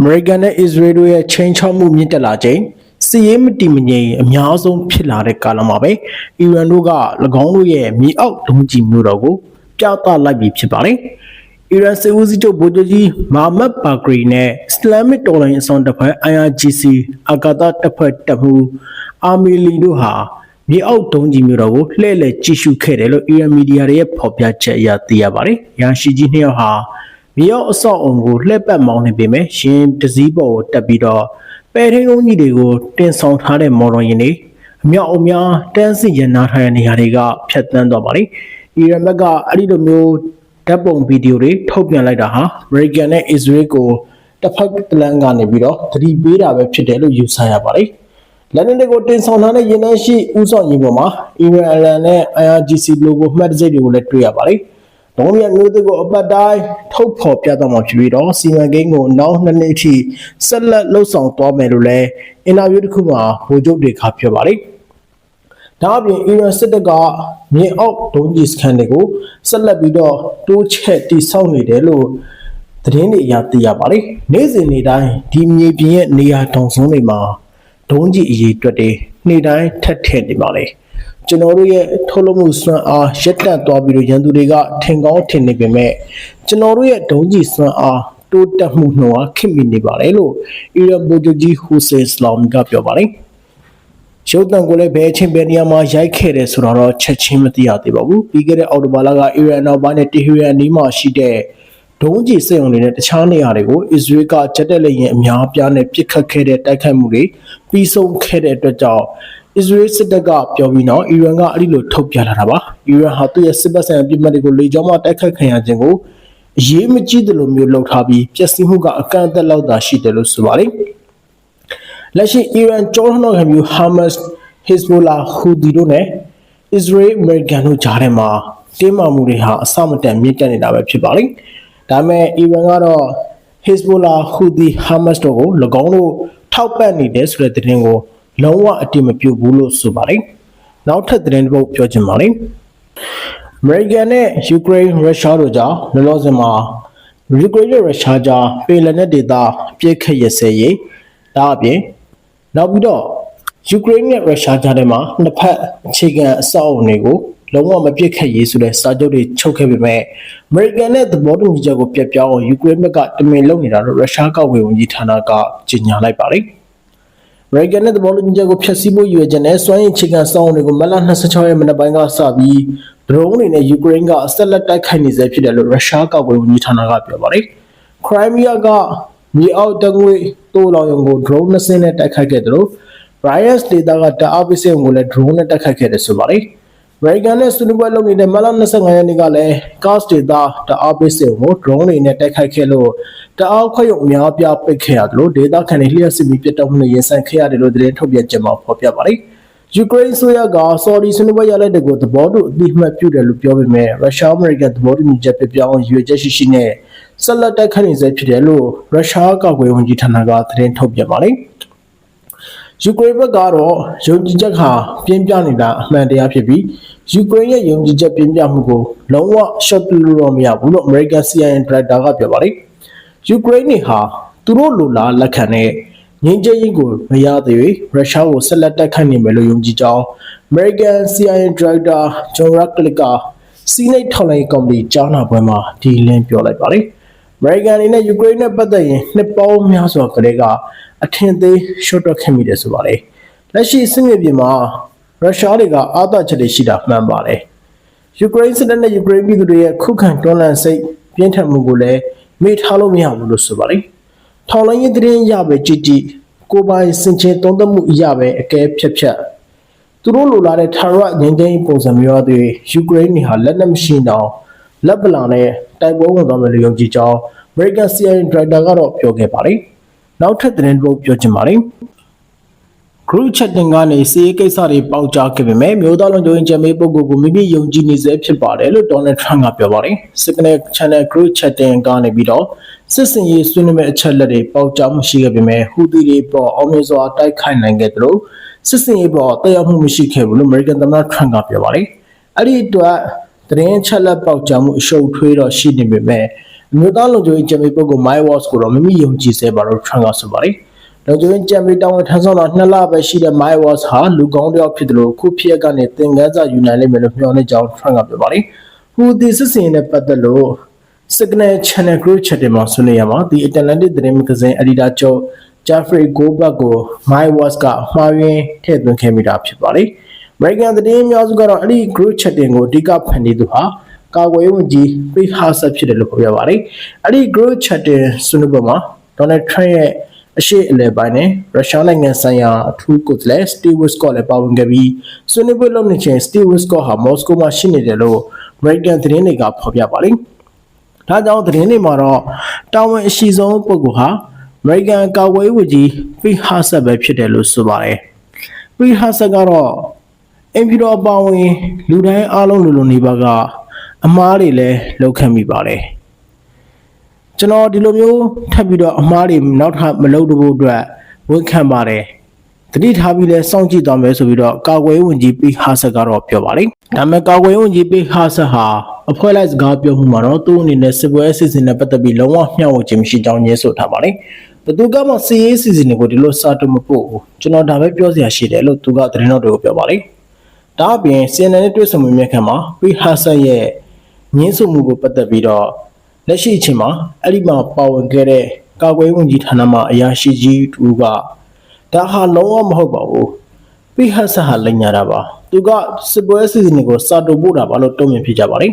အမေရိကန်နဲ့အစ္စရေးတို့ရဲ့ချိန်ချောက်မှုမြင့်တက်လာချိန်စီးရေးမတည်မငြိမ်အများဆုံးဖြစ်လာတဲ့ကာလမှာပဲအီရန်တို့က၎င်းတို့ရဲ့မြေအောက်ဒုံးကျည်မျိုးတော်ကိုပြသလိုက်ပြီဖြစ်ပါတယ်။အီရန်စစ်ဦးစီးချုပ်ဗိုလ်ချုပ်ကြီးမာမတ်ဘာဂရီနဲ့အစ္စလာမစ်တော်လှန်ရေးအစောင့်တပ်ဖွဲ့ IRGC အာကာသတပ်ဖွဲ့တပ်မှူးအာမီလီတို့ဟာမြေအောက်ဒုံးကျည်မျိုးတော်ကိုလှည့်လည်ကြည့်ရှုခဲ့တယ်လို့အီရန်မီဒီယာတွေရဲ့ဖော်ပြချက်အရသိရပါတယ်။ရန်ရှိကြီးနှစ်ယောက်ဟာ မြေအောက်အဆောက်အုံကိုလှည့်ပတ်မောင်းနေပေမဲ့ရှင်တစည်းပေါ်ကိုတက်ပြီးတော့ပဲထင်းလုံးကြီးတွေကိုတင်ဆောင်ထားတဲ့မော်တော်ယာဉ်တွေအမြောက်အများတန်းစီရနာထားတဲ့နေရာတွေကဖြတ်တန်းသွားပါလိမ့်။အီရန်ဘက်ကအဲ့ဒီလိုမျိုးဓာတ်ပုံဗီဒီယိုတွေထုတ်ပြန်လိုက်တာဟာအမေရိကန်နဲ့အစ္စရေးကိုတစ်ဖက်ကလန်ကနေပြီးတော့သတိပေးတာပဲဖြစ်တယ်လို့ယူဆရပါလိမ့်။လက်နက်တွေကိုတင်ဆောင်ထားတဲ့ရင်နှန်းရှိဥဆောင်ရင်ပေါ်မှာအီရန်အလန်နဲ့ IRGC logo မှတ်တံဆိပ်တွေကိုလည်းတွေ့ရပါလိမ့်။ ဒေါ်ရမျိုးတွေကိုအပတ်တိုင်းထုတ်ဖော်ပြသမှာဖြစ်ပြီးတော့စီမံကိန်းကိုနောက်နှစ်နှစ်အထိဆက်လက်လှုပ်ဆောင်သွားမယ်လို့လည်းအင်တာဗျူးတစ်ခုမှာဗိုလ်ချုပ်တွေကပြောပါလိမ့်။ဒါအပြင်အီရန်စစ်တပ်ကမြေအောက်ဒုံးကျည်စခန်းတွေကိုဆက်လက်ပြီးတော့တိုးချဲ့တိစောက်နေတယ်လို့သတင်းတွေအရသိရပါလိမ့်။နေ့စဉ်နေ့တိုင်းဒီမြေပြင်ရဲ့နေရာတောင်စုံတွေမှာဒုံးကျည်အရေးအတွက်တွေနေ့တိုင်းထက်ထက်နေပါလေ။ ကျွန်တော်တို့ရဲ့ထုတ်လုပ်မှုစွမ်းအားရက်တက်သွားပြီးတော့ရန်သူတွေကထင်ကောင်းထင်နေပေမဲ့ကျွန်တော်တို့ရဲ့ဒုံးကျည်စွမ်းအားတိုးတက်မှုနှုန်းဟာခင်မီနေပါတယ်လို့အီရန်ဗိုလ်ချုပ်ကြီးဟူစိန်စလောမ်ကပြောပါတယ်။ရုပ်တံကိုလည်းဘယ်အချိန်ဘယ်နေရာမှာရိုက်ခဲ့တယ်ဆိုတော့ချက်ချင်းမသိရသေးပါဘူး။ပြီးခဲ့တဲ့အော်တိုဘာလကအီရန်နောက်ပိုင်းနဲ့တီဟီရန်နီးမှာရှိတဲ့ဒုံးကျည်စက်ရုံတွေနဲ့တခြားနေရာတွေကိုအစ္စရေးကဂျက်တက်လက်ရင်အများအပြားနဲ့ပစ်ခတ်ခဲ့တဲ့တိုက်ခိုက်မှုတွေပြီးဆုံးခဲ့တဲ့အတွက်ကြောင့် အစ္စရေးစစ်တပ်ကပြောပြီးတော့အီရန်ကအဲ့ဒီလိုထုတ်ပြလာတာပါ။အီရန်ဟာသူ့ရဲ့စစ်ပတ်ဆိုင်ရာပြည်မှတ်တွေကိုလေကြောင်းမှတိုက်ခိုက်ခံရခြင်းကိုအရေးမကြီးတယ်လို့မျိုးလောက်ထားပြီးပျက်စီးမှုကအကန့်အသတ်လောက်သာရှိတယ်လို့ဆိုပါတယ်။လက်ရှိအီရန်ကျောင်းနှောက်ခံပြီးဟာမတ်စ်ဟစ်ဇ်ဘိုလာဟူဒီတို့နဲ့အစ္စရေးအမေရိကန်တို့ကြားထဲမှာတင်းမာမှုတွေဟာအဆမတန်မြင့်တက်နေတာပဲဖြစ်ပါလိမ့်။ဒါပေမဲ့အီရန်ကတော့ Hezbollah Houthi Hamas တို့ကို၎င်းတို့ထောက်ပံ့နေတယ်ဆိုတဲ့သတင်းကို လုံးဝအတိမပြုတ်ဘူးလို့ဆိုပါတယ်။နောက်ထပ်သတင်းတစ်ပုဒ်ပြောချင်ပါတယ်။ American နဲ့ Ukraine ရုရှားတို့ကြားလောလောဆယ်မှာ Ukraine နဲ့ရုရှားကြားပေလနဲ့ဒေသပြည့်ခတ်ရစဲရေးဒါအပြင်နောက်ပြီးတော့ယူကရိန်းနဲ့ရုရှားကြားထဲမှာနှစ်ဖက်အခြေခံအဆောက်အအုံတွေကိုလုံးဝမပြစ်ခတ်ရေးဆိုတဲ့စာချုပ်တွေချုပ်ခဲ့ပေမဲ့အမေရိကန်နဲ့သဘောတူညီချက်ကိုပြတ်ပြောင်းအောင်ယူကရိန်းဘက်ကတမင်လုပ်နေတာလို့ရုရှားကောက်ဝေဝန်ကြီးဌာနကကြေညာလိုက်ပါတယ်။အမေ ရိကန်နဲ့သဘောတူညီချက်ကိုဖျက်ဆီးဖို့ရည်ရွယ်ချက်နဲ့စွမ်းရည်အခြေခံစောင့်တွေကိုမလ26ရက်မနက်ပိုင်းကစပြီးဒရုန်းတွေနဲ့ယူကရိန်းကဆက်လက်တိုက်ခိုက်နေဆဲဖြစ်တယ်လို့ရုရှားကောက်ဝေဝန်ကြီးဌာနကပြောပါတယ်။ Crimea ကမြေအောက်တငွေတိုးလောင်ရုံကို drone နှစ်စင်းနဲ့တိုက်ခိုက်ခဲ့တယ်လို့ Bryansk ဒေတာကတအားပစ္စည်းကိုလည်း drone နဲ့တိုက်ခိုက်ခဲ့တယ်ဆိုပါတယ်။ American နဲ့ဆွေးနွေးပွဲလုပ်နေတဲ့မလ25ရက်နေ့ကလည်း Cast ဒေတာတအားပစ္စည်းကို drone တွေနဲ့တိုက်ခိုက်ခဲ့လို့တအားခွင့်ရုံအများအပြားပိတ်ခဲ့ရတယ်လို့ဒေတာခန်တွေလျှက်စစ်ပြီးပြတ်တောက်မှုနဲ့ရင်ဆိုင်ခဲ့ရတယ်လို့သတင်းထုတ်ပြန်ကြေညာဖော်ပြပါတယ်။ယူကရိန်းဆိုရကဆော်ဒီဆွေးနွေးပွဲရလိုက်တဲ့ကိုသဘောတူအတိအမှတ်ပြုတယ်လို့ပြောပေမဲ့ရုရှားအမေရိကန်သဘောတူညီချက်ပြပြောင်းရွေချက်ရှိရှိနဲ့ဆက်လက်တိုက်ခိုက်နေဆဲဖြစ်တယ်လို့ရုရှားကောက်ွယ်ဝန်ကြီးဌာနကသတင်းထုတ်ပြန်ပါတယ်။ ယူကရိန်းဘက်ကတော့ယုံကြည်ချက်ဟာပြင်းပြနေတာအမှန်တရားဖြစ်ပြီးယူကရိန်းရဲ့ယုံကြည်ချက်ပြင်းပြမှုကိုလုံးဝရှော့ပြလို့တော့မရဘူးလို့ American CNN Director ကပြောပါတယ်။ယူကရိန်းနေဟာသူတို့လိုလားလက်ခံတဲ့ငင်းကျင်းကိုမရသေး၍ရုရှားကိုဆက်လက်တိုက်ခိုက်နေမယ်လို့ယုံကြည်ကြောင်း American CIA Director John Ratcliffe ကစီးနိတ်ထောက်လိုင်းကော်မတီကြားနာပွဲမှာဒီလင်းပြောလိုက်ပါတယ်။ American အနေနဲ့ယူကရိန်းနဲ့ပတ်သက်ရင်နှစ်ပေါင်းများစွာကတည်းကအထင်သေးရှော့တော့ခင်မိတယ်ဆိုပါတယ်။လက်ရှိစစ်မြေပြင်မှာရုရှားတွေကအာသချက်တွေရှိတာမှန်ပါတယ်။ယူကရိန်းစစ်တပ်နဲ့ယူကရိန်းပြည်သူတွေရဲ့ခုခံတွန်းလှန်စိတ်ပြင်းထန်မှုကိုလည်းမေ့ထားလို့မရဘူးလို့ဆိုပါတယ်။ထောင်လိုင်းရေးသတင်းရပဲကြည်ကြည်ကိုပိုင်စင်ချင်သုံးသပ်မှုအရပဲအကဲဖြတ်ဖြတ်သူတို့လိုလားတဲ့ထာဝရငြိမ်းချမ်းရေးပုံစံမျိုးတွေယူကရိန်းနေဟာလက်နက်မရှိတော့ လက်ပလာနဲ့တိုက်ပွဲဝင်သွားမယ်လို့ယုံကြည်ကြောင်း American CIA Director ကတော့ပြောခဲ့ပါတယ်။နောက်ထပ်သတင်းတစ်ပုဒ်ပြောချင်ပါတယ်။ group chatting ကနေစီးရေးကိစ္စတွေပေါက်ကြားခဲ့ပေမဲ့မျိုးသားလုံးကြိုးရင်ကျမေးပုဂ္ဂိုလ်ကိုမိမိယုံကြည်နေစေဖြစ်ပါတယ်လို့ Donald Trump ကပြောပါတယ်။ Signal Channel group chatting ကနေပြီးတော့စစ်စင်ရေးဆွေးနွေးမဲ့အချက်လက်တွေပေါက်ကြားမှုရှိခဲ့ပေမဲ့ဟူသီတွေပေါ်အောင်မြင်စွာတိုက်ခိုက်နိုင်ခဲ့တယ်လို့စစ်စင်ရေးပေါ်တက်ရောက်မှုမရှိခဲ့ဘူးလို့ American သမ္မတ Trump ကပြောပါတယ်။အဲ့ဒီအတွက် သတင်းချက်လက်ပေါက်ကြားမှုအရှုပ်ထွေးတော့ရှိနေပေမဲ့အမျိုးသားလုံခြုံရေးကြံပေးပုဂ္ဂိုလ် My Watch ကိုတော့မိမိယုံကြည်စေပါလို့ထရန့်ကဆိုပါတယ်လုံခြုံရေးကြံပေးတောင်းဝန်ထမ်းဆောင်တာနှစ်လပဲရှိတဲ့ My Watch ဟာလူကောင်းတစ်ယောက်ဖြစ်တယ်လို့ခုဖြစ်ရက်ကနေသင်ခန်းစာယူနိုင်လိမ့်မယ်လို့မျှော်လင့်ကြောင်းထရန့်ကပြောပါတယ်ဟူဒီစစ်စင်နဲ့ပတ်သက်လို့ Signal Channel Group Chat မှာဆွေးနွေးရမှာ The Atlantic သတင်းမဂ္ဂဇင်း Editor ချုပ် Jeffrey Goldberg ကို My Watch ကမှားယွင်းထည့်သွင်းခဲ့မိတာဖြစ်ပါတယ်။ American သတင်းအများစုကတော့အဲ့ဒီ group chatting ကိုအဓိကဖန်တီးသူဟာကာကွယ်ရေးဝန်ကြီး Pete Hegseth ဖြစ်တယ်လို့ပြောပြပါတယ်။အဲ့ဒီ group chatting ဆွေးနွေးပွဲမှာ Donald Trump ရဲ့အရှိအလဲပိုင်းနဲ့ရုရှားနိုင်ငံဆိုင်ရာအထူးကိုယ်စားလှယ် Steve Witkoff လည်းပါဝင်ခဲ့ပြီးဆွေးနွေးပွဲလုပ်နေချိန် Steve Witkoff ဟာမော်စကိုမှာရှိနေတယ်လို့ American သတင်းတွေကဖော်ပြပါတယ်။ဒါကြောင့်သတင်းတွေမှာတော့တာဝန်အရှိဆုံးပုဂ္ဂိုလ်ဟာ American ကာကွယ်ရေးဝန်ကြီး Pete Hegseth ပဲဖြစ်တယ်လို့ဆိုပါတယ်။ Pete Hegseth ကတော့ အင်ဖြူတော်ပါဝင်လူတိုင်းအားလုံးလူလူနေပါကအမားတွေလည်းလောက်ခံမိပါတယ်ကျွန်တော်ဒီလိုမျိုးထပ်ပြီးတော့အမားတွေနောက်ထပ်မလုပ်တော့ဖို့အတွက်ဝန်ခံပါတယ်တတိထားပြီးလဲစောင့်ကြည့်သွားမယ်ဆိုပြီးတော့ကာကွယ်ရေးဝန်ကြီးပိဟာဆက်ကတော့ပြောပါတယ်ဒါပေမဲ့ကာကွယ်ရေးဝန်ကြီးပိဟာဆက်ဟာအဖွဲ့လိုက်စကားပြောမှုမှာတော့သူ့အနေနဲ့စစ်ပွဲအစီအစဉ်နဲ့ပတ်သက်ပြီးလုံးဝမျှဝေခြင်းမရှိကြောင်းညင်းဆိုထားပါတယ်ဘသူကမှစီရေးအစီအစဉ်တွေကိုဒီလိုစာတူမပို့ဘူးကျွန်တော်ဒါပဲပြောစရာရှိတယ်လို့သူကသတင်းတော်တွေကိုပြောပါတယ် ဒါအပြင် CNN နဲ့တွေ့ဆုံမှုမြက်ခံမှာပရီဟာဆန်ရဲ့ညင်းဆိုမှုကိုပတ်သက်ပြီးတော့လက်ရှိအချိန်မှာအဲ့ဒီမှာပါဝင်ခဲ့တဲ့ကာကွယ်ဝန်ကြီးဌာနမှအရာရှိကြီးတူကဒါဟာလုံးဝမဟုတ်ပါဘူးပရီဟာဆန်ဟာလိန်ညာတာပါသူကစစ်ပွဲအစီအစဉ်တွေကိုစာတူပို့တာပါလို့တုံ့ပြန်ဖြစ်ကြပါတယ်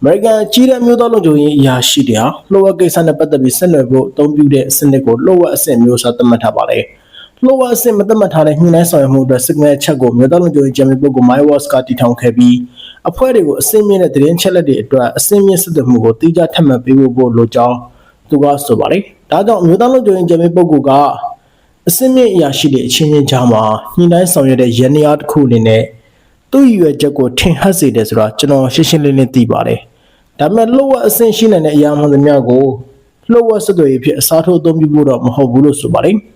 အမေရိကန်ကြီးတဲ့မျိုးသားလုံခြုံရေးအရာရှိတွေဟာလှုပ်ဝက်ကိစ္စနဲ့ပတ်သက်ပြီးဆက်နွယ်ဖို့အသုံးပြုတဲ့စနစ်ကိုလှုပ်ဝက်အဆင့်မျိုးစားသတ်မှတ်ထားပါတယ်။ လှုပ်ဝက်အဆင့်မသတ်မှတ်ထားတဲ့ညှိနှိုင်းဆောင်ရွက်မှုအတွက် signal ချက်ကိုမြို့သားလုံခြုံရေးဂျမီပုဂ္ဂိုလ် MyWatch ကတည်ထောင်ခဲ့ပြီးအဖွဲ့တွေကိုအစင်းမြင့်တဲ့သတင်းချက်လက်တွေအတွက်အစင်းမြင့်စစ်သွမှုကိုတိကျထပ်မံပေးဖို့လိုကြောင်းသူကဆိုပါတယ်။ဒါကြောင့်မြို့သားလုံခြုံရေးဂျမီပုဂ္ဂိုလ်ကအစင်းမြင့်အရာရှိတွေအချင်းချင်းကြားမှာညှိနှိုင်းဆောင်ရွက်တဲ့ရန်ရာတစ်ခုအနေနဲ့သူ့ရွယ်ချက်ကိုထင်ဟပ်စေတယ်ဆိုတာကျွန်တော်ရှင်းရှင်းလင်းလင်းသိပါတယ်။ဒါပေမဲ့လှုပ်ဝက်အဆင့်ရှိနိုင်တဲ့အရာမှန်သမျှကိုလှုပ်ဝက်စစ်သွေးဖြစ်အစားထိုးအသုံးပြုဖို့တော့မဟုတ်ဘူးလို့ဆိုပါတယ်။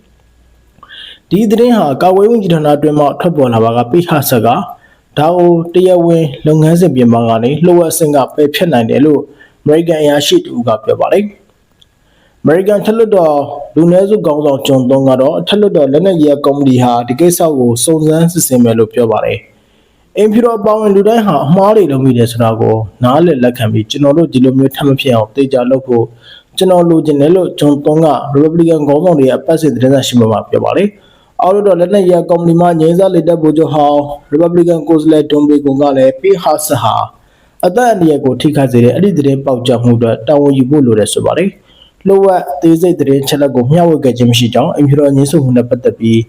ဒီသတင်းဟာကာဝေးဝန်ကြီးဌာနအတွင်းမှထွက်ပေါ်လာပါကပိဟာဆက်ကဒါအိုတရားဝင်လုပ်ငန်းစဉ်ပြင်ပကနေလှုပ်ဝက်အဆင့်ကပယ်ဖျက်နိုင်တယ်လို့ American အရာရှိတူကပြောပါတယ်။ American ထက်လွတ်တော်လူနည်းစုကောင်းဆောင်ဂျွန်သွန်ကတော့ထက်လွတ်တော်လက်နက်ရဲကုမ္ပဏီဟာဒီကိစ္စကိုစုံစမ်းစစ်ဆေးမယ်လို့ပြောပါတယ်။အင်ဖြူတော်ပေါဝင်လူတိုင်းဟာအမှားတွေလုပ်မိတယ်ဆိုတာကိုနားလည်လက်ခံပြီးကျွန်တော်တို့ဒီလိုမျိုးထပ်မဖြစ်အောင်တေချာလုပ်ဖို့ကျွန်တော်လိုချင်တယ်လို့ဂျွန်သွန်က Republican ခေါင်းဆောင်တွေရဲ့အပတ်စဉ်သတင်းစာရှင်းပွဲမှာပြောပါတယ်။ အော်လို့တော့လက်နက်ရကော်မတီမှငိမ့်စားလက်တက်ဗိုလ်ချုပ်ဟောင်း Republican ကိုယ်စားလှယ်ဒွန်ဘေကွန်ကလည်းပေဟာဆဟာအသက်အန္တရာယ်ကိုထိခိုက်စေတဲ့အဲ့ဒီသတင်းပေါက်ကြားမှုအတွက်တာဝန်ယူဖို့လိုတယ်ဆိုပါတယ်။လိုဝက်သေးစိတ်သတင်းချက်လက်ကိုမျှဝေခဲ့ခြင်းမရှိကြောင်းအင်ဖြူတော်ငင်းဆုမှုနဲ့ပတ်သက်ပြီး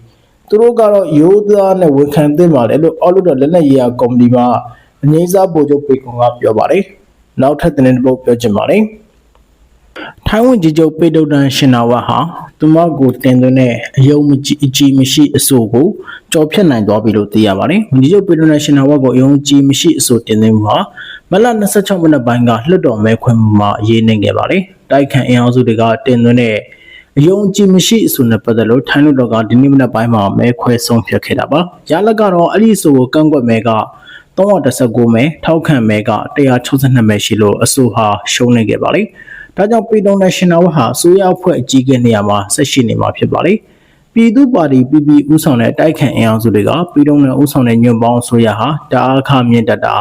သူတို့ကတော့ရိုးသားနဲ့ဝန်ခံသင့်ပါတယ်လို့အော်လို့တော့လက်နက်ရကော်မတီမှအငိမ့်စားဗိုလ်ချုပ်ပေကွန်ကပြောပါတယ်။နောက်ထပ်သတင်းတစ်ပုဒ်ပြောချင်ပါတယ်။ ထိုင်းဝန်ကြီးချုပ်ပေတုတ်တန်ရှင်နာဝတ်ဟာသူမကိုတင်သွင်းတဲ့အယုံမကြီးအကြီးမရှိအဆိုကိုကြော်ဖြတ်နိုင်သွားပြီလို့သိရပါတယ်။ဝန်ကြီးချုပ်ပေတုတ်တန်ရှင်နာဝတ်ကိုအယုံကြီးမရှိအဆိုတင်သွင်းမှုဟာမလ26မိနစ်ပိုင်းကလွှတ်တော်မဲခွင့်မှာအရေးနေခဲ့ပါတယ်။တိုက်ခိုင်အင်အားစုတွေကတင်သွင်းတဲ့အယုံကြည်မရှိအဆိုနဲ့ပတ်သက်လို့ထိုင်းလူတော်ကဒီနေ့မနက်ပိုင်းမှာမဲခွဲဆုံးဖြတ်ခဲ့တာပါ။ရလကတော့အဲ့ဒီအဆိုကိုကန့်ကွက်မဲက319မဲထောက်ခံမဲက162မဲရှိလို့အဆိုဟာရှုံးနေခဲ့ပါလိမ့်။ ဒါကြောင့်ပြည်တော် National ဟာအစိုးရအဖွဲ့အကြီးအကဲနေရာမှာဆက်ရှိနေမှာဖြစ်ပါလေပြည်သူ့ပါတီ PP ဦးဆောင်တဲ့တိုက်ခိုင်အင်အားစုတွေကပြည်တော်နယ်ဦးဆောင်တဲ့ညွန့်ပေါင်းအစိုးရဟာတအားခမြင့်တက်တာ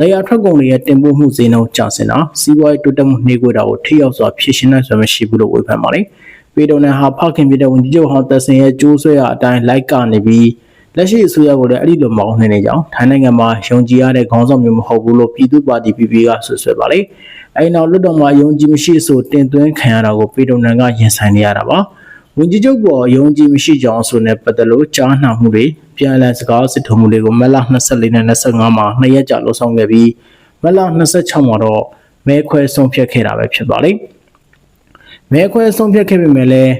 လေယာထွက်ကုန်တွေရဲ့တင်ပို့မှုဈေးနှုန်းကျဆင်းတာစီးပွားရေးတိုးတက်မှုနှေးကွေးတာကိုထိရောက်စွာဖြည့်ရှင်းနိုင်စွမ်းမရှိဘူးလို့ဝေဖန်ပါတယ်ပြည်တော်နယ်ဟာဖခင်ဖြစ်တဲ့ဝန်ကြီးချုပ်ဟောင်းသက်စင်ရဲ့ကြိုးဆွဲရအတိုင်းလိုက်ကနေပြီးလက်ရှိအစိုးရကိုလည်းအဲ့ဒီလိုမအောင်နိုင်နေကြောင်းထိုင်းနိုင်ငံမှာယုံကြည်ရတဲ့ခေါင်းဆောင်မျိုးမဟုတ်ဘူးလို့ပြည်သူ့ပါတီ PP ကဆွဆွဲပါတယ် အဲဒီနောက်လွတ်တော်မှာယုံကြည်မရှိဆိုတင်သွင်းခံရတာကိုပေတုံနန်ကရင်ဆိုင်နေရတာပါဝန်ကြီးချုပ်ပေါ်ယုံကြည်မရှိကြောင်းဆိုနေပတ်သက်လို့ကြားနာမှုတွေပြန်လည်စကားစစ်ထုံမှုတွေကိုမက်လာ24နဲ့25မှာနှစ်ရက်ကြာလှုပ်ဆောင်ခဲ့ပြီးမက်လာ26မှာတော့မဲခွဲဆုံးဖြတ်ခဲ့တာပဲဖြစ်ပါလိမ့်မဲခွဲဆုံးဖြတ်ခဲ့ပေမဲ့လည်း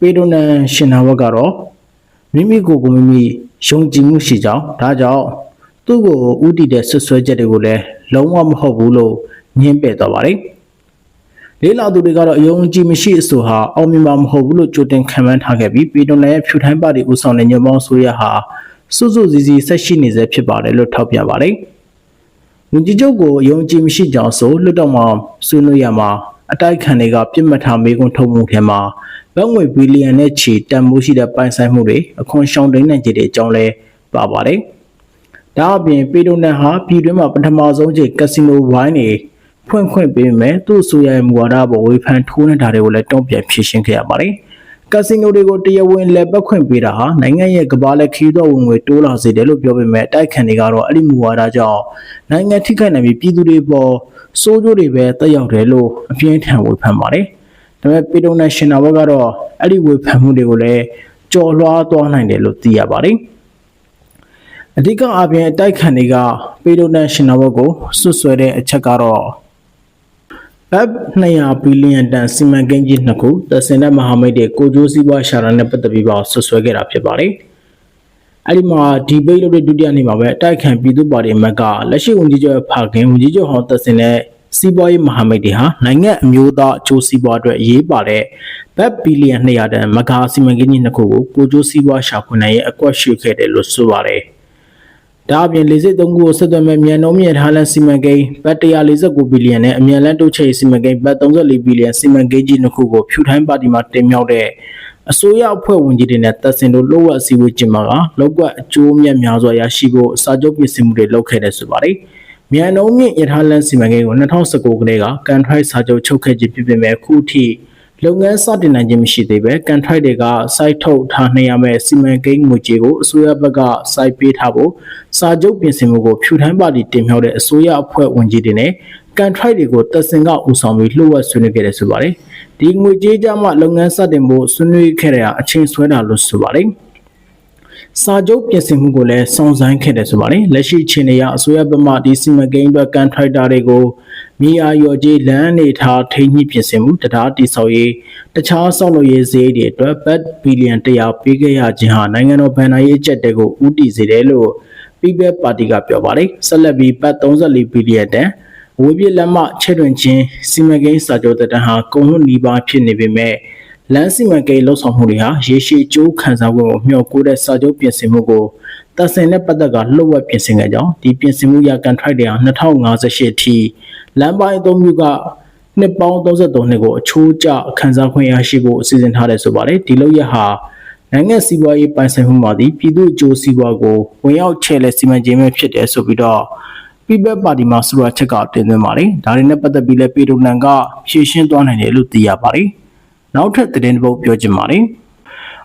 ပေတုံနန်ရှင်နာဝတ်ကတော့မိမိကိုယ်ကိုမိမိယုံကြည်မှုရှိကြောင်းဒါကြောင့်သူ့ကိုဥတီတဲ့ဆွဆွဲချက်တွေကိုလည်းလုံးဝမဟုတ်ဘူးလို့ ညှင်းပယ်သွားပါတယ်။လေးလာသူတွေကတော့အယုံကြည်မရှိအဆိုဟာအောင်မြင်မှာမဟုတ်ဘူးလို့ကြိုတင်ခံမှန်းထားခဲ့ပြီးပြည်တော်လည်းဖြူထိုင်းပါတီဦးဆောင်တဲ့ညွန့်ပေါင်းဆိုရဟာစုစုစည်းစည်းဆက်ရှိနေစေဖြစ်ပါတယ်လို့ထောက်ပြပါတယ်။ဝန်ကြီးချုပ်ကိုအယုံကြည်မရှိကြောင်းဆိုလွတ်တော်မှာဆွေးနွေးရမှာအတိုက်ခံတွေကပြစ်မှတ်ထားမေးခွန်းထုတ်မှုထဲမှာဘတ်ငွေဘီလီယံနဲ့ချီတန်ဖိုးရှိတဲ့ပိုင်ဆိုင်မှုတွေအခွန်ရှောင်တိန်နိုင်ခြေတွေအကြောင်းလဲပါပါတယ်။ဒါအပြင်ပေဒိုနန်ဟာပြည်တွင်းမှာပထမဆုံးချိန်ကက်စီနိုဝိုင်းတွေ ဖွင့်ခွင့်ပေးမယ်သူ့အဆိုရရဲ့မူဝါဒပေါ်ဝေဖန်ထိုးနေတာတွေကိုလည်းတုံ့ပြန်ဖြေရှင်းခဲ့ရပါတယ်။ကက်စီနိုတွေကိုတရားဝင်လက်ပတ်ခွင့်ပေးတာဟာနိုင်ငံရဲ့ကမ္ဘာလက်ခီးတော်ဝင်ငွေတိုးလာစေတယ်လို့ပြောပေမဲ့တိုက်ခံတွေကတော့အဲ့ဒီမူဝါဒကြောင့်နိုင်ငံထိခိုက်နိုင်ပြီးပြည်သူတွေပေါ်စိုးကျိုးတွေပဲတက်ရောက်တယ်လို့အပြင်းထန်ဝေဖန်ပါတယ်။ဒါပေမဲ့ပေဒိုနန်ရှင်နာဘက်ကတော့အဲ့ဒီဝေဖန်မှုတွေကိုလည်းကြော်လွှားသွားနိုင်တယ်လို့သိရပါတယ်။အဓိကအပြင်အတိုက်ခံတွေကပေဒိုနန်ရှင်နာဘက်ကိုဆွတ်ဆွဲတဲ့အချက်ကတော့ ဘတ်200 ဘီလီယံတန်စီမံကိန်းကြီးနှစ်ခုသစင်တဲ့မဟာမိတ်တွေကိုကျိုးစည်းပွားရှာတာနဲ့ပတ်သက်ပြီးပါဆွဆွဲခဲ့တာဖြစ်ပါတယ်။အဲဒီမှာဒီဘိတ်လို့တဲ့ဒုတိယနေ့မှာပဲအတိုက်ခံပြည်သူ့ပါတီအမတ်ကလက်ရှိဝန်ကြီးချုပ်ရဲ့ဖခင်ဝန်ကြီးချုပ်ဟောင်းသစင်တဲ့စီးပွားရေးမဟာမိတ်တွေဟာနိုင်ငံအမျိုးသားအကျိုးစီးပွားအတွက်အရေးပါတဲ့ဘတ်ဘီလီယံ200တန်မဂါစီမံကိန်းကြီးနှစ်ခုကိုကိုကျိုးစီးပွားရှာဖွေနိုင်ရဲ့အကွက်ရွှေ့ခဲ့တယ်လို့ဆိုပါတယ်။ ဒါအပြင်လေဆိပ်သုံးခုကိုဆက်သွယ်မဲ့မြန်နှုံးမြင့်ထားလန်စီမံကိန်းဘတ်149ဘီလီယံနဲ့အမြန်လန်းတိုးချဲ့ရေးစီမံကိန်းဘတ်34ဘီလီယံစီမံကိန်းကြီးနှစ်ခုကိုဖြူထိုင်းပါတီမှတင်မြှောက်တဲ့အစိုးရအဖွဲ့ဝင်ကြီးတွေနဲ့တပ်စင်တို့လှုပ်ဝက်အစည်းအဝေးကျင်းပကလောက်ကွက်အကျိုးမြတ်များစွာရရှိဖို့စာချုပ်ပြင်ဆင်မှုတွေလုပ်ခဲ့တဲ့ဆိုပါတယ်။မြန်နှုံးမြင့်ရထားလန်စီမံကိန်းကို2019ခုနှစ်ကကန်ထရိုက်စာချုပ်ချုပ်ခဲ့ခြင်းဖြစ်ပေမဲ့ခုထိ လုပ်ငန်းစတင်နိုင်ခြင်းမရှိသေးပဲကန်ထရိုက်တွေကစိုက်ထုတ်ထားနေရမယ့်စီမံကိန်းငွေကြေးကိုအစိုးရဘက်ကစိုက်ပေးထားဖို့စာချုပ်ပြင်ဆင်မှုကိုဖြူထိုင်းပါတီတင်မြှောက်တဲ့အစိုးရအဖွဲ့ဝင်ကြီးတွေနဲ့ကန်ထရိုက်တွေကိုတပ်စင်ကဦးဆောင်ပြီးလှုပ်ဝက်ဆွေးနွေးခဲ့တယ်ဆိုပါတယ်ဒီငွေကြေးကြမှလုပ်ငန်းစတင်ဖို့ဆွေးနွေးခဲ့တဲ့အချိန်ဆွဲတာလို့ဆိုပါတယ် စာချုပ်ပြင်ဆင်မှုကိုလည်းစုံစမ်းခဲ့တယ်ဆိုပါတယ်လက်ရှိအခြေအနေအရအစိုးရဘက်မှဒီစီမံကိန်းအတွက်ကန်ထရိုက်တာတွေကိုမြေအာရော်ကြီးလမ်းနေထားထိန်းညှိပြင်ဆင်မှုတရားတည်ဆောက်ရေးတခြားဆောက်လုပ်ရေးဈေးတွေအတွက်ဘတ်ဘီလီယံ100ပေးခဲ့ရခြင်းဟာနိုင်ငံတော်ဗန်နာရေးအကျက်တွေကိုဥတီစေတယ်လို့ People Party ကပြောပါတယ်ဆက်လက်ပြီးဘတ်34ဘီလီယံတန်ဝေပြစ်လက်မှချဲ့တွင်ခြင်းစီမံကိန်းစာချုပ်တန်ဟာကုန်လွတ်နီးပါးဖြစ်နေပေမဲ့ လမ်းစီမံကိန်းလှုပ်ဆောင်မှုတွေဟာရေရှည်ကျိုးခံစားမှုကိုမျှော်ကိုတဲ့စာချုပ်ပြင်ဆင်မှုကိုတပ်ဆင်တဲ့ပတ်သက်ကလှုပ်ဝက်ပြင်ဆင်ခဲ့ကြောင်းဒီပြင်ဆင်မှုရကန်ထရိုက်တွေဟာ2058အထိလမ်းပိုင်းအသုံးပြုကနှစ်ပေါင်း33နှစ်ကိုအချိုးကျခန်းစားခွင့်ရရှိဖို့အစီအစဉ်ထားတယ်ဆိုပါတယ်ဒီလို့ရဟာနိုင်ငံစီးပွားရေးပိုင်ဆိုင်မှုမှာဒီပြည်သူ့အကျိုးစီးပွားကိုဝင်ရောက်ချဲ့လဲစီမံခြင်းပဲဖြစ်တယ်ဆိုပြီးတော့ People Party မှာဆိုရချက်ကတင်သွင်းပါတယ်ဒါတွေနဲ့ပတ်သက်ပြီးလဲပေဒိုနန်ကဖြည့်ရှင်းသွားနိုင်တယ်လို့သိရပါတယ် နောက်ထပ်သတင်းတစ်ပုဒ်ပြောချင်ပါတယ်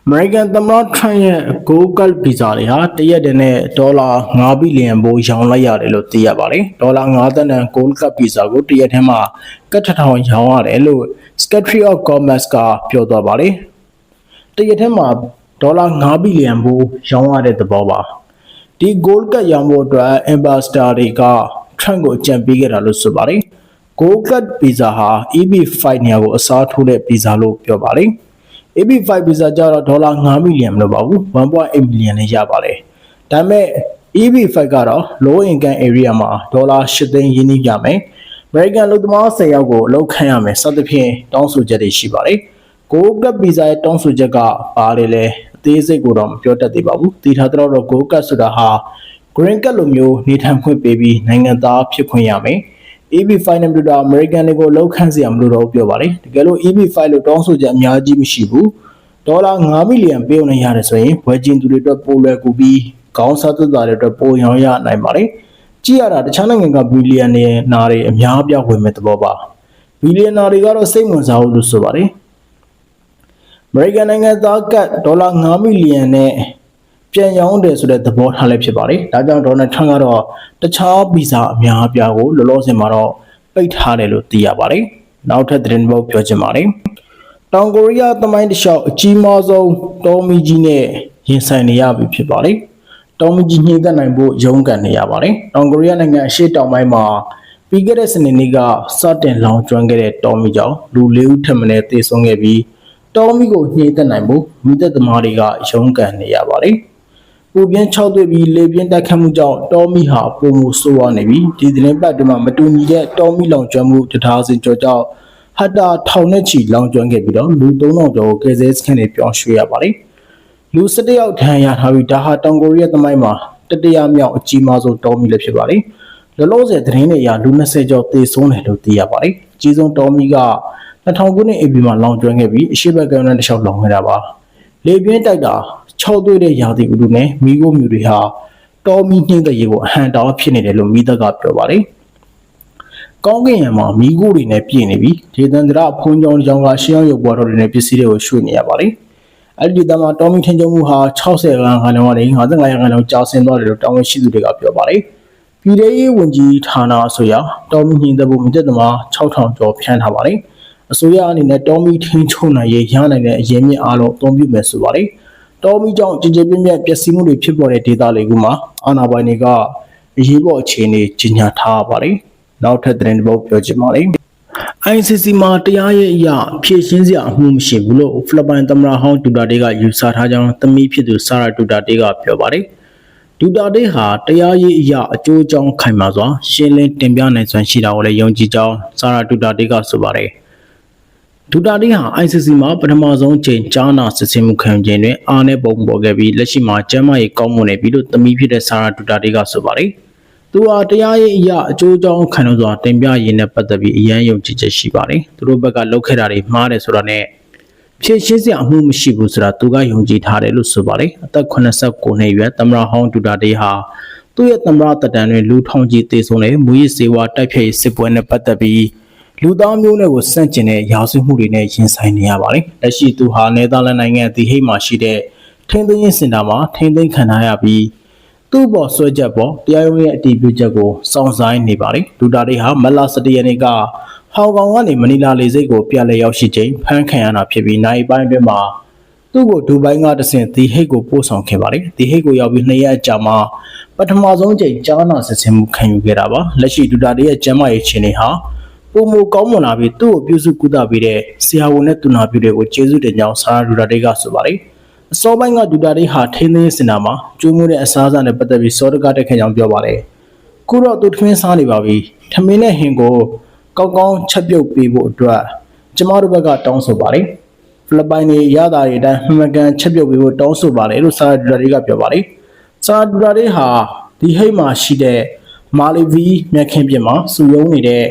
American သမ္မတ Trump ရဲ့ Gold Card Visa တွေဟာတရက်တည်းနဲ့ဒေါ်လာ9ဘီလီယံဘိုးရောင်းလိုက်ရတယ်လို့သိရပါတယ်။ဒေါ်လာ9သန်းတန် Gold Card Visa ကိုတရက်တည်းမှာကတ်ထထောင်ရောင်းရတယ်လို့ Secretary of Commerce ကပြောသွားပါတယ်။တရက်တည်းမှာဒေါ်လာ9ဘီလီယံဘိုးရောင်းရတဲ့သဘောပါ။ဒီ Gold Card ရောင်းဖို့အတွက် Ambassador တွေက Trump ကိုအကြံပေးခဲ့တာလို့ဆိုပါတယ်။ Gold Card Visa ဟာ EB5 နေရာကိုအစားထိုးတဲ့ Visa လို့ပြောပါတယ်။ AB5 visa ကျတော့ဒေါ်လာ9မီလီယံမလို့ပါဘူး1.8မီလီယံနဲ့ရပါတယ်ဒါပေမဲ့ EB5 ကတော့ low income area မှာဒေါ်လာ8သိန်းရင်းနှီးကြမယ် American လူသမား10ယောက်ကိုအလုပ်ခံရမယ်စသဖြင့်တောင်းဆိုချက်တွေရှိပါတယ် Gold Card visa ရဲ့တောင်းဆိုချက်ကဘာလဲလဲအသေးစိတ်ကိုတော့မပြောတတ်သေးပါဘူးတည်ထားတော့ Gold Card ဆိုတာဟာ Green Card လိုမျိုးနေထိုင်ခွင့်ပေးပြီးနိုင်ငံသားဖြစ်ခွင့်ရမယ် EB5 နဲ့ပြတော့ American တွေကိုလောက်ခန့်စရာမလိုတော့ဘူးပြောပါတယ်တကယ်လို့ EB5 လို့တောင်းဆိုချက်အများကြီးမရှိဘူးဒေါ်လာ9မီလီယံပေးအောင်ရတယ်ဆိုရင်ဝယ်ကျင်သူတွေအတွက်ပိုလွယ်ကူပြီးခေါင်းစားသက်သာတွေအတွက်ပိုရောင်းရနိုင်ပါတယ်ကြည့်ရတာတခြားနိုင်ငံကဘီလီယံနဲ့နာတွေအများပြဝင်မဲ့သဘောပါဘီလီယံနာတွေကတော့စိတ်ဝင်စားဘူးလို့ဆိုပါတယ်အမေရိကန်နိုင်ငံသားကဒေါ်လာ9မီလီယံနဲ့ ပြန်ရောင်းတယ်ဆိုတဲ့သဘောထားလည်းဖြစ်ပါတယ်။ဒါကြောင့်ဒေါ်နယ်ထရန့်ကတော့တခြားဗီဇာအများအပြားကိုလောလောဆယ်မှာတော့ပိတ်ထားတယ်လို့သိရပါတယ်။နောက်ထပ်သတင်းပုတ်ပြောချင်ပါတယ်။တောင်ကိုရီးယားသမိုင်းတစ်လျှောက်အကြီးမားဆုံးတောမီကြီးနဲ့ရင်ဆိုင်နေရပြီဖြစ်ပါတယ်။တောမီကြီးညှိသက်နိုင်ဖို့ရုန်းကန်နေရပါတယ်။တောင်ကိုရီးယားနိုင်ငံအရှေ့တောင်ပိုင်းမှာပြီးခဲ့တဲ့စနေနေ့ကစတင်လောင်ကျွမ်းခဲ့တဲ့တောမီကြောင့်လူ၄ဦးထပ်မံသေဆုံးခဲ့ပြီးတောမီကိုညှိသက်နိုင်ဖို့မိသက်သမားတွေကရုန်းကန်နေရပါတယ်။ ပူပြင်း6သွေးပြီးလေပြင်းတိုက်ခတ်မှုကြောင့်တောမီဟာပုံမှုဆိုးဝါးနေပြီးဒီသတင်းပတ်တွင်မှမတူညီတဲ့တောမီလောင်ကျွမ်းမှုတထားစဉ်ကြောကြောင့်ဟတ်တာထောင်နဲ့ချီလောင်ကျွမ်းခဲ့ပြီးတော့လူ3000ကျော်ကိုကယ်ဆယ်စခန်းတွေပြောင်းရွှေ့ရပါတယ်။လူ17ယောက်ထဏ်ရထားပြီးဒါဟာတောင်ကိုရီးယားသမိုင်းမှာတတိယမြောက်အကြီးမားဆုံးတောမီလည်းဖြစ်ပါတယ်။လောလောဆယ်သတင်းတွေအရလူ20ကျော်သေဆုံးတယ်လို့သိရပါတယ်။ကြီးဆုံးတော်မီက2000ခုနှစ်ဧပြီမှာလောင်ကျွမ်းခဲ့ပြီးအရှိဘက်ကမ်းနဲ့တစ်လျှောက်လောင်ခဲ့တာပါလေပြင်းတိုက်တာ 6သွေးတဲ့ရာသီဥတုနဲ့မိခိုးမြူတွေဟာတော်မီနှင်းတဲ့ရေကိုအဟံတောင်းဖြစ်နေတယ်လို့မိသက်ကပြောပါတယ်ကောင်းကင်ယံမှာမိခိုးတွေနဲ့ပြည့်နေပြီးဒေသန္တရဖုံးကြောင်ကြောင်ကရှင်းအောင်ရုပ်ပွားတော်တွေနဲ့ပစ္စည်းတွေကိုရွှေ့နေရပါတယ်အဲ့ဒီဒေသမှာတော်မီထင်ကြုံမှုဟာ60ရာခိုင်နှုန်းကနေ55ရာခိုင်နှုန်းကျဆင်းသွားတယ်လို့တာဝန်ရှိသူတွေကပြောပါတယ်ပြည်ထောင်ရေးဝန်ကြီးဌာနအဆိုအရတော်မီညင်တဲ့ဘုံမြင့်သမား6000ကျော်ဖြန့်ထားပါတယ်အစိုးရအနေနဲ့တော်မီထင်းချုံနိုင်ရေးရနိုင်တဲ့အရေးမြင့်အားလုံးအသုံးပြုမယ်ဆိုပါတယ် တော်မီကြောင့်ကြည်ကြည်ပြည့်ပြည့်ပျက်စီးမှုတွေဖြစ်ပေါ်တဲ့ဒေသတွေကမှာအာဏာပိုင်တွေကအရေးပေါ်အခြေအနေကြီးညာထားပါတယ်နောက်ထပ်သတင်းတစ်ပုဒ်ပြောချင်ပါတယ် ICC မှာတရားရဲ့အရာဖြည့်ရှင်းစရာအမှုမရှိဘူးလို့ဖိလစ်ပိုင်သမ္မတဟောင်းဒူတာတေးကယူဆထားကြောင်းသမီးဖြစ်သူဆာရာဒူတာတေးကပြောပါတယ်။ဒူတာတေးဟာတရားရေးအရာအကျိုးအကြောင်းခိုင်မာစွာရှင်းလင်းတင်ပြနိုင်စွမ်းရှိတာကိုလည်းယုံကြည်ကြောင်းဆာရာဒူတာတေးကဆိုပါတယ်။ ဒူတာတေးဟာ ICC မှာပထမဆုံးချိန်ကြားနာစစ်ဆေးမှုခံယူခြင်းတွင်အားနည်းပုံပေါ်ခဲ့ပြီးလက်ရှိမှာကျန်းမာရေးကောင်းမွန်နေပြီလို့သမီးဖြစ်တဲ့ဆာရာဒူတာတေးကဆိုပါတယ်။သူဟာတရားရေးအရာအကျိုးအကြောင်းခံလို့ဆိုတာတင်ပြရင်းနဲ့ပတ်သက်ပြီးအရန်ယုံကြည်ချက်ရှိပါတယ်။သူတို့ဘက်ကလောက်ခဲ့တာတွေမှားတယ်ဆိုတာနဲ့ဖြည့်ရှင်းစရာအမှုမရှိဘူးဆိုတာသူကယုံကြည်ထားတယ်လို့ဆိုပါတယ်။အသက်89နှစ်အရွယ်သမ္မတဟောင်းဒူတာတေးဟာသူ့ရဲ့သမ္မတတက်တန်းတွင်လူထောင်ကြီးတေဆုံးတဲ့မူရစ်စေဝါတိုက်ဖျက်ရေးစစ်ပွဲနဲ့ပတ်သက်ပြီး လူသားမျိုးနွယ်ကိုစန့်ကျင်တဲ့ရာဇဝတ်မှုတွေနဲ့ရင်ဆိုင်နေရပါတယ်။လက်ရှိသူဟာနယ်သာလန်နိုင်ငံဒီဟိတ်မှာရှိတဲ့ထိန်းသိမ်းရေးစင်တာမှာထိန်းသိမ်းခံထားရပြီးသူ့ဘော်ဆွဲချက်ပေါ်တရားရုံးရဲ့အတည်ပြုချက်ကိုစောင့်ဆိုင်နေပါတယ်ဒူတာတွေဟာမလ17ရက်နေ့ကဟောင်ကောင်ကနေမနီလာလေဆိပ်ကိုပြန်လည်ရောက်ရှိချိန်ဖမ်းခံရတာဖြစ်ပြီးနိုင်ပိုင်းအတွင်းမှာသူ့ကိုဒူဘိုင်းကတဆင့်ဒီဟိတ်ကိုပို့ဆောင်ခဲ့ပါတယ်ဒီဟိတ်ကိုရောက်ပြီးနှစ်ရက်အကြာမှာပထမဆုံးချိန်ကြားနာစစ်ဆေးမှုခံယူခဲ့တာပါလက်ရှိဒူတာတွေရဲ့ကျန်းမာရေးအခြေအနေဟာ ပုံမကောင်းမွန်လာပြီးသူ့ကိုပြုစုကုသပေးတဲ့ဆရာဝန်နဲ့သူနာပြုတွေကိုကျေးဇူးတင်ကြောင်းဆာရာဒူတာတွေကဆိုပါတယ်အစောပိုင်းကဒူတာတွေဟာထိန်းသိမ်းစင်တာမှာကျွေးမှုတဲ့အစားအစာနဲ့ပတ်သက်ပြီးစောတကတက်ခဲ့ကြောင်းပြောပါတယ်။ခုတော့သူထမင်းစားနေပါပြီ။ထမင်းနဲ့ဟင်ကိုကောက်ကောင်းချက်ပြုတ်ပေးဖို့အတွက်ကျမတို့ဘက်ကတောင်းဆိုပါတယ်။ဖိလစ်ပိုင်တွေရတာတွေအတိုင်းမှန်မှန်ကန်ချက်ပြုတ်ပေးဖို့တောင်းဆိုပါတယ်လို့ဆာဒူတာတွေကပြောပါတယ်။ဆာဒူတာတွေဟာဒီဟိတ်မှာရှိတဲ့မာလီဗီမြက်ခင်ပြင်မှာစုယုံနေတဲ့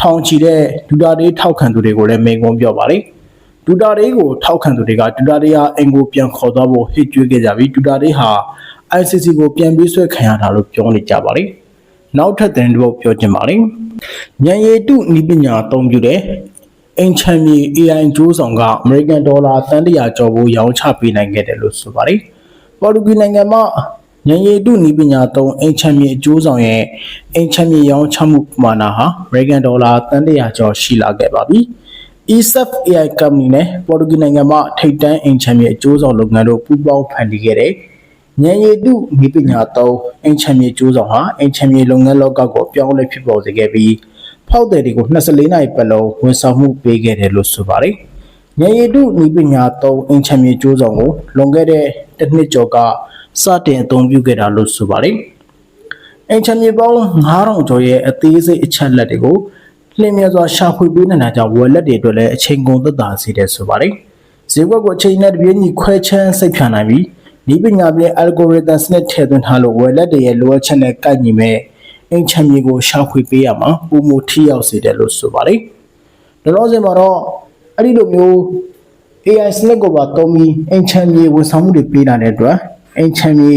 ထောင်ချီတဲ့ဒူတာတွေထောက်ခံသူတွေကိုလည်းမိန့်ခွန်းပြောပါတယ်။ဒူတာတေးကိုထောက်ခံသူတွေကဒူတာတေးဟာအင်ကိုပြန်ခေါ်သွားဖို့ဟစ်ကြွေးခဲ့ကြပြီးဒူတာတေးဟာ ICC ကိုပြန်ပြီးဆွဲခံရတာလို့ပြောနေကြပါတယ်။နောက်ထပ်သတင်းတစ်ပုဒ်ပြောချင်ပါတယ်။ညံရည်တုနီးပညာအသုံးပြုတဲ့အင်ချမ်မီ AI ဂျိုးဆောင်ကအမေရိကန်ဒေါ်လာတန်တရာကျော်ဖို့ရောင်းချပေးနိုင်ခဲ့တယ်လို့ဆိုပါတယ်။ပေါ်တူဂီနိုင်ငံမှာ ညံရည်တုနီးပညာသုံးအင်ချမ်မီအကျိုးဆောင်ရဲ့အင်ချမ်မီရောင်းချမှုပမာဏဟာအမေရိကန်ဒေါ်လာတန်တရာကျော်ရှိလာခဲ့ပါပြီ။ ESF AI company နဲ့ပေါ်တူဂီနိုင်ငံမှာထိပ်တန်းအင်ချမ်မြေအကျိုးဆောင်လုပ်ငန်းတို့ပူးပေါင်းဖန်တီးခဲ့တဲ့ဉာဏ်ရည်တုမိပညာသုံးအင်ချမ်မြေအကျိုးဆောင်ဟာအင်ချမ်မြေလုပ်ငန်းလောကကိုပြောင်းလဲဖြစ်ပေါ်စေခဲ့ပြီးဖောက်တယ်တွေကို24နိုင်ပတ်လုံးဝန်ဆောင်မှုပေးခဲ့တယ်လို့ဆိုပါတယ်။ ဉာဏ်ရည်တုမိပညာသုံးအင်ချမ်မြေအကျိုးဆောင်ကိုလွန်ခဲ့တဲ့တစ်နှစ်ကျော်ကစတင်အသုံးပြုခဲ့တာလို့ဆိုပါတယ်။အင်ချမ်မြေပေါင်း9000ကျော်ရဲ့အသေးစိတ်အချက်လက်တွေကိုလျင်မြန်စွာရှာဖွေပေးနေတာကြောင့်ဝယ်လက်တွေအတွက်လည်းအချိန်ကုန်သက်သာစေတယ်ဆိုပါတယ်။ဈေးကွက်ကိုအချိန်နဲ့တပြေးညီခွဲချမ်းစိတ်ဖြာနိုင်ပြီးဒီပညာပြင် algorithm စနစ်ထည့်သွင်းထားလို့ဝယ်လက်တွေရဲ့လိုအပ်ချက်နဲ့ကိုက်ညီမဲ့အင်ချမ်မြေကိုရှာဖွေပေးရမှာပုံမထိရောက်စေတယ်လို့ဆိုပါတယ်။ဒါလို့ဆိုမှာတော့ အဲ့ဒီလိုမျိုး AI စနစ်ကိုပါသုံးပြီးအင်ချမ်မြေဝန်ဆောင်မှုတွေပေးတာတဲ့အတွက်အင်ချမ်မြေ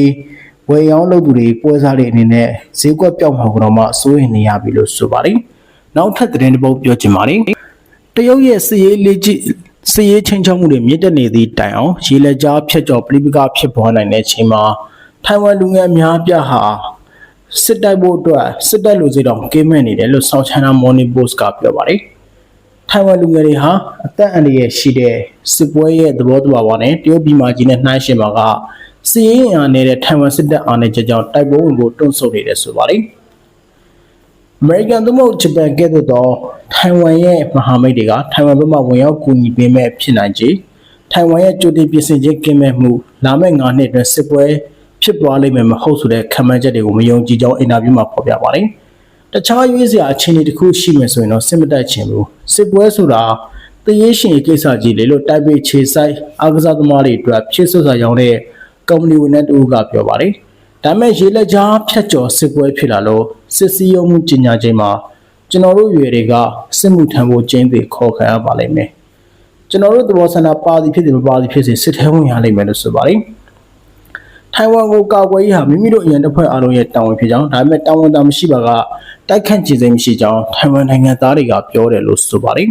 ဝယ်ရောင်းလုပ်သူတွေပွဲစားတွေအနေနဲ့ဈေးကွက်ပြောင်းမှာကတော့မှစိုးရင်နေရပြီလို့ဆိုပါတယ်။နောက်ထပ်သတင်းတစ်ပုဒ်ပြောချင်ပါတယ်။တရုတ်ရဲ့စစ်ရေးလေးကြီးစစ်ရေးချင်းချောက်မှုတွေမြင့်တက်နေသည့်တိုင်အောင်ရေလက်ကြားဖြတ်ကျော်ပြည်ပကဖြစ်ပေါ်နိုင်တဲ့အချိန်မှာထိုင်ဝမ်လူငယ်အများအပြားဟာစစ်တိုက်ဖို့အတွက်စစ်တပ်လူစီတောင်ကင်းမဲ့နေတယ်လို့ South China Morning Post ကပြောပါတယ်။ ထိုင်ဝမ်လူငယ်တွေဟာအသက်အန္တရာယ်ရှိတဲ့စစ်ပွဲရဲ့သဘောတရားပါနဲ့တရုတ်ပြည်မကြီးနဲ့နှိုင်းယှဉ်ပါကစီးရင်အားနေတဲ့ထိုင်ဝမ်စစ်တပ်အားနဲ့ကြောင့်တိုက်ပွဲဝင်ဖို့တွန့်ဆုတ်နေတယ်ဆိုပါတယ်။အမေရိကန်သို့မဟုတ်ဂျပန်ကဲ့သို့သောထိုင်ဝမ်ရဲ့မဟာမိတ်တွေကထိုင်ဝမ်ဘက်မှဝင်ရောက်ကူညီပေးမဲ့ဖြစ်နိုင်ခြေထိုင်ဝမ်ရဲ့ကြိုတင်ပြင်ဆင်ခြင်းကင်းမဲ့မှုလာမယ့်9နှစ်အတွင်းစစ်ပွဲဖြစ်ပွားလိမ့်မယ်မဟုတ်ဆိုတဲ့ခံမှန်းချက်တွေကိုမယုံကြည်ကြောင်းအင်တာဗျူးမှာဖော်ပြပါတယ်။ တခြားရွေးစရာအခြေအနေတစ်ခုရှိမယ်ဆိုရင်တော့စစ်မတိုက်ချင်ဘူးစစ်ပွဲဆိုတာတရေရှင်ရေးကိစ္စကြီးလေလို့တိုက်ပေခြေဆိုင်အားကစားသမားတွေအတွက်ဖြစ်ဆွတ်စာရောင်းတဲ့ကုမ္ပဏီဝန်ထမ်းတူကပြောပါတယ်။ဒါပေမဲ့ရေလက်ကြားဖြတ်ကျော်စစ်ပွဲဖြစ်လာလို့စစ်စည်းရုံးမှုကြီးညာချိန်မှာကျွန်တော်တို့ရွယ်တွေကစစ်မှုထမ်းဖို့ကျင်းသေးခေါ်ခံရပါလိမ့်မယ်ကျွန်တော်တို့သဘောဆန္ဒပါသည်ဖြစ်စေမပါသည်ဖြစ်စေစစ်ထဲဝင်ရလိမ့်မယ်လို့ဆိုပါတယ် ထိုင်ဝမ်ကိုကာကွယ်ရေးဟာမိမိတို့အရန်တပ်ဖွဲ့အားလုံးရဲ့တာဝန်ဖြစ်ကြောင်းဒါပေမဲ့တာဝန်တာမရှိပါကတိုက်ခတ်ကြည်စိမ်မရှိကြောင်းထိုင်ဝမ်နိုင်ငံသားတွေကပြောတယ်လို့ဆိုပါတယ်